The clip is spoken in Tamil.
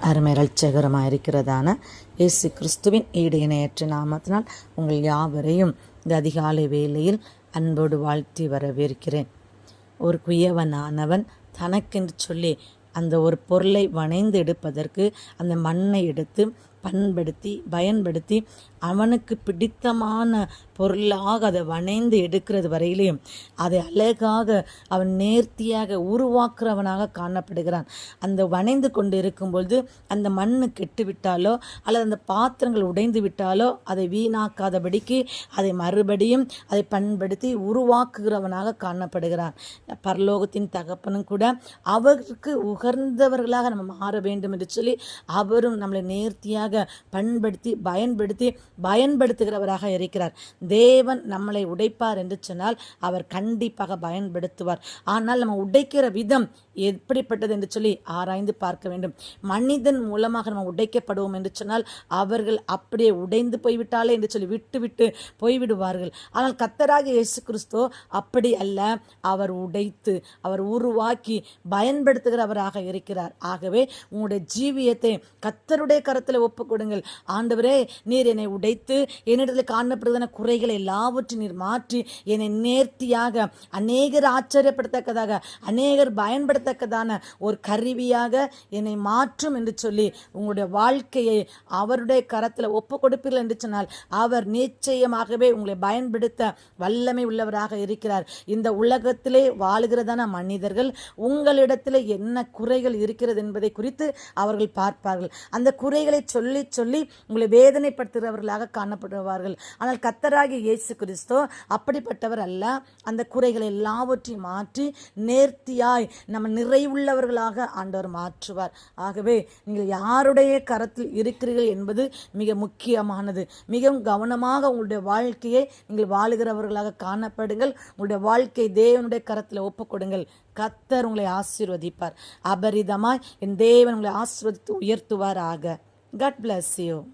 அருமை ரட்சகரமாக இருக்கிறதான இயேசு கிறிஸ்துவின் ஈடு இணையற்ற நாமத்தினால் உங்கள் யாவரையும் இந்த அதிகாலை வேலையில் அன்போடு வாழ்த்தி வரவேற்கிறேன். ஒரு குயவனானவன் தனக்கென்று சொல்லி அந்த ஒரு பொருளை வணைந்து எடுப்பதற்கு அந்த மண்ணை எடுத்து பண்படுத்தி பயன்படுத்தி அவனுக்கு பிடித்தமான பொருளாக அதை வணைந்து எடுக்கிறது வரையிலையும் அதை அழகாக அவன் நேர்த்தியாக உருவாக்குறவனாக காணப்படுகிறான். அந்த வணைந்து கொண்டு இருக்கும்பொழுது அந்த மண்ணு கெட்டு விட்டாலோ அல்லது அந்த பாத்திரங்கள் உடைந்து விட்டாலோ அதை வீணாக்காதபடிக்கு அதை மறுபடியும் அதை பண்படுத்தி உருவாக்குகிறவனாக காணப்படுகிறான். பரலோகத்தின் தகப்பனும் கூட அவருக்கு உகர்ந்தவர்களாக நம்ம மாற வேண்டும் என்று சொல்லி அவரும் நம்மளை நேர்த்தியாக பண்படுத்தி பயன்படுத்தி பயன்படுத்துகிறவராக இருக்கிறார். தேவன் நம்மளை உடைப்பார் என்று சொன்னால் அவர் கண்டிப்பாக பயன்படுத்துவார். ஆனால் நம்ம உடைக்கிற விதம் எப்படிப்பட்டது என்று சொல்லி ஆராய்ந்து பார்க்க வேண்டும். மனிதன் மூலமாக நம்ம உடைக்கப்படுவோம் என்று சொன்னால் அவர்கள் அப்படியே உடைந்து போய்விட்டாலே என்று சொல்லி விட்டு விட்டு போய்விடுவார்கள். ஆனால் கத்தராக இயேசு கிறிஸ்தோ அப்படி அல்ல. அவர் உடைத்து அவர் உருவாக்கி பயன்படுத்துகிறவராக இருக்கிறார். ஆகவே உங்களுடைய ஜீவியத்தை கத்தருடைய கரத்தில் ஒப்பு கொடுங்கள். ஆண்டவரே நீர் என்னை உடைத்து என்னிடத்தில் காணப்படுவதான குறைகளை எல்லாவற்றையும் நீர் மாற்றி என்னை நேர்த்தியாக அநேகர் ஆச்சரியப்படத்தக்கதாக அநேகர் பயன்படத்தக்கதான ஒரு கருவியாக என்னை மாற்றும் என்று சொல்லி உங்களுடைய வாழ்க்கையை அவருடைய கரத்தில் ஒப்பு கொடுப்பீர்கள் என்று சொன்னால் அவர் நிச்சயமாகவே உங்களை பயன்படுத்த வல்லமை உள்ளவராக இருக்கிறார். இந்த உலகத்திலே வாழுகிறதான மனிதர்கள் உங்களிடத்தில் என்ன குறைகள் இருக்கிறது என்பதை குறித்து அவர்கள் பார்ப்பார்கள். அந்த குறைகளை சொல்ல சொல்லி சொல்லி உங்களை வேதனைப்படுத்துகிறவர்களாக காணப்படுவார்கள். ஆனால் கத்தராகிய இயேசு கிறிஸ்தோ அப்படிப்பட்டவர் அல்ல அந்த குறைகளை எல்லாவற்றையும் மாற்றி நேர்த்தியாய் நம்ம நிறைவுள்ளவர்களாக ஆண்டவர் மாற்றுவார். ஆகவே நீங்கள் யாருடைய கரத்தில் இருக்கிறீர்கள் என்பது மிக முக்கியமானது. மிகவும் கவனமாக உங்களுடைய வாழ்க்கையை நீங்கள் வாழுகிறவர்களாக காணப்படுங்கள். உங்களுடைய வாழ்க்கை தேவனுடைய கரத்தில் ஒப்புக்கொடுங்கள். கத்தர் உங்களை ஆசீர்வதிப்பார். அபரிதமாய் என் தேவன் உங்களை ஆசீர்வதித்து உயர்த்துவாராக. God bless you.